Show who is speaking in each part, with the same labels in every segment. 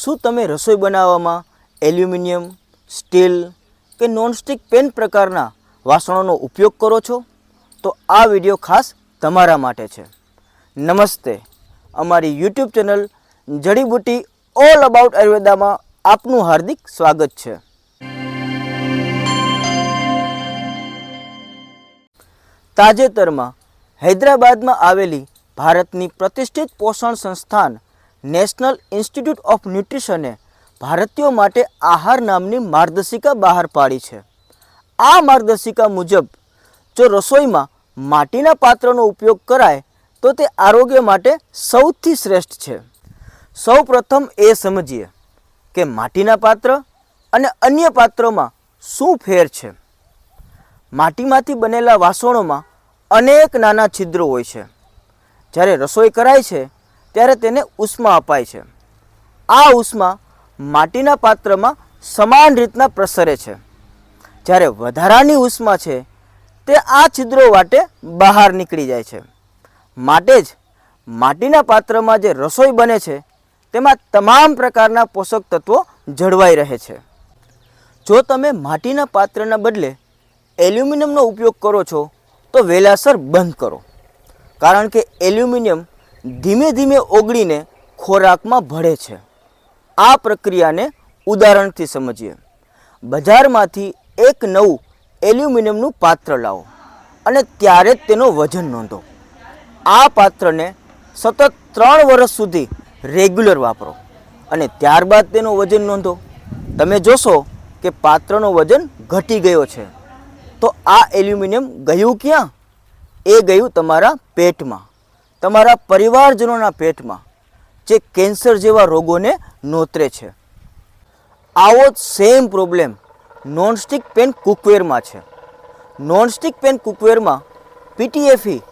Speaker 1: શું તમે રસોઈ બનાવવામાં એલ્યુમિનિયમ, સ્ટીલ કે નોનસ્ટિક પેન પ્રકારના વાસણોનો ઉપયોગ કરો છો? તો આ વીડિયો ખાસ તમારા માટે છે. નમસ્તે. અમારી YouTube channel Jadibuti all about આયુર્વેદામાં આપનું હાર્દિક સ્વાગત છે. તાજેતરમાં હૈદરાબાદમાં આવેલી ભારતની પ્રતિષ્ઠિત પોષણ સંસ્થાન નેશનલ ઇન્સ્ટિટ્યૂટ ઓફ ન્યુટ્રિશને ભારતીયો માટે આહાર નામની માર્ગદર્શિકા બહાર પાડી છે. આ માર્ગદર્શિકા મુજબ, જો રસોઈમાં માટીના પાત્રનો ઉપયોગ કરાય, તો તે આરોગ્ય માટે સૌથી શ્રેષ્ઠ છે. સૌ પ્રથમ એ સમજીએ કે માટીના પાત્ર અને અન્ય પાત્રોમાં શું ફેર છે. માટીમાંથી બનેલા વાસણોમાં અનેક નાના છિદ્રો હોય છે. જ્યારે રસોઈ કરાય છે ત્યારે તેને ઉષ્મા અપાય છે. આ ઉષ્મા માટીના પાત્રમાં સમાન રીતના પ્રસરે છે. જ્યારે વધારાની ઉષ્મા છે, તે આ છિદ્રો વાટે બહાર નીકળી જાય છે. માટે જ માટીના પાત્રમાં જે રસોઈ બને છે, તેમાં તમામ પ્રકારના પોષક તત્વો જળવાઈ રહે છે. જો તમે માટીના પાત્રના બદલે એલ્યુમિનિયમનો ઉપયોગ કરો છો, તો વેલાસર બંધ કરો. કારણ કે એલ્યુમિનિયમ ધીમે ધીમે ઓગળીને ખોરાકમાં ભળે છે. આ પ્રક્રિયાને ઉદાહરણથી સમજીએ. બજારમાંથી એક નવું એલ્યુમિનિયમનું પાત્ર લાવો અને ત્યારે જ તેનો વજન નોંધો. આ પાત્રને સતત ત્રણ વર્ષ સુધી રેગ્યુલર વાપરો અને ત્યારબાદ તેનું વજન નોંધો. તમે જોશો કે પાત્રનો વજન ઘટી ગયો છે. તો આ એલ્યુમિનિયમ ગયું ક્યાં? એ ગયું તમારા પેટમાં. તમારા પરિવારજનોના પેટમાં જે કેન્સર જેવા રોગોને નોતરે છે. આવો જ સેમ પ્રોબ્લેમ નોનસ્ટિક પેન કુકવેરમાં છે. નોનસ્ટિક પેન કુકવેરમાં પીટીએફઈ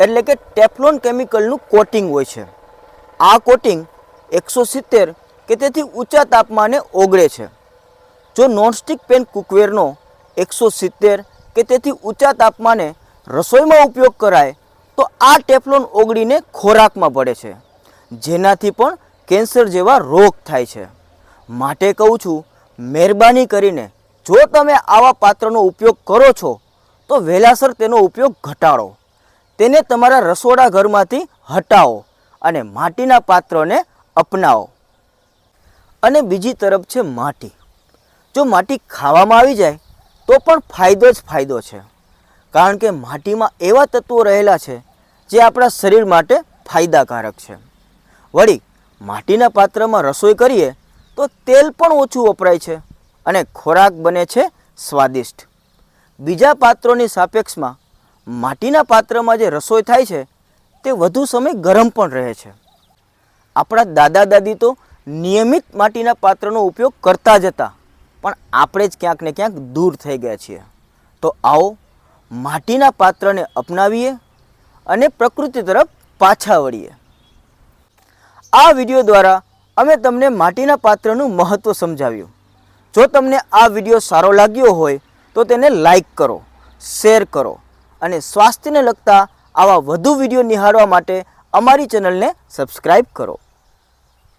Speaker 1: એટલે કે ટેફલોન કેમિકલનું કોટિંગ હોય છે. આ કોટિંગ એકસો સિત્તેર કે તેથી ઊંચા તાપમાને ઓગળે છે. જો નોનસ્ટિક પેન કુકવેરનો એકસો સિત્તેર કે તેથી ઊંચા તાપમાને રસોઈમાં ઉપયોગ કરાય તો આ ટેફલોન ઓગળીને ખોરાકમાં પડે છે, જેનાથી પણ કેન્સર જેવા રોગ થાય છે. માટે કહું છું, મહેરબાની કરીને જો તમે આવા પાત્રનો ઉપયોગ કરો છો, તો વહેલાસર તેનો ઉપયોગ ઘટાડો. તેને તમારા રસોડા ઘરમાંથી હટાવો અને માટીના પાત્રને અપનાવો. અને બીજી તરફ છે માટી. જો માટી ખાવામાં આવી જાય, તો પણ ફાયદો જ ફાયદો છે. કારણ કે માટીમાં એવા તત્વો રહેલા છે જે આપણા શરીર માટે ફાયદાકારક છે. વળી, માટીના પાત્રમાં રસોઈ કરીએ તો તેલ પણ ઓછું વપરાય છે અને ખોરાક બને છે સ્વાદિષ્ટ. બીજા પાત્રોની સાપેક્ષમાં, માટીના પાત્રમાં જે રસોઈ થાય છે, તે વધુ સમય ગરમ પણ રહે છે. આપણા દાદા દાદી તો નિયમિત માટીના પાત્રનો ઉપયોગ કરતા જ હતા, પણ આપણે જ ક્યાંક ને ક્યાંક દૂર થઈ ગયા છીએ. તો આવો માટીના પાત્રને અપનાવીએ અને પ્રકૃતિ તરફ પાછા વળીએ. આ વીડિયો દ્વારા અમે તમને માટીના પાત્રનું મહત્ત્વ સમજાવ્યું. જો તમને આ વીડિયો સારો લાગ્યો હોય, તો તેને લાઈક કરો, શેર કરો અને સ્વાસ્થ્યને લગતા આવા વધુ વીડિયો નિહાળવા માટે અમારી ચેનલને સબસ્ક્રાઈબ કરો.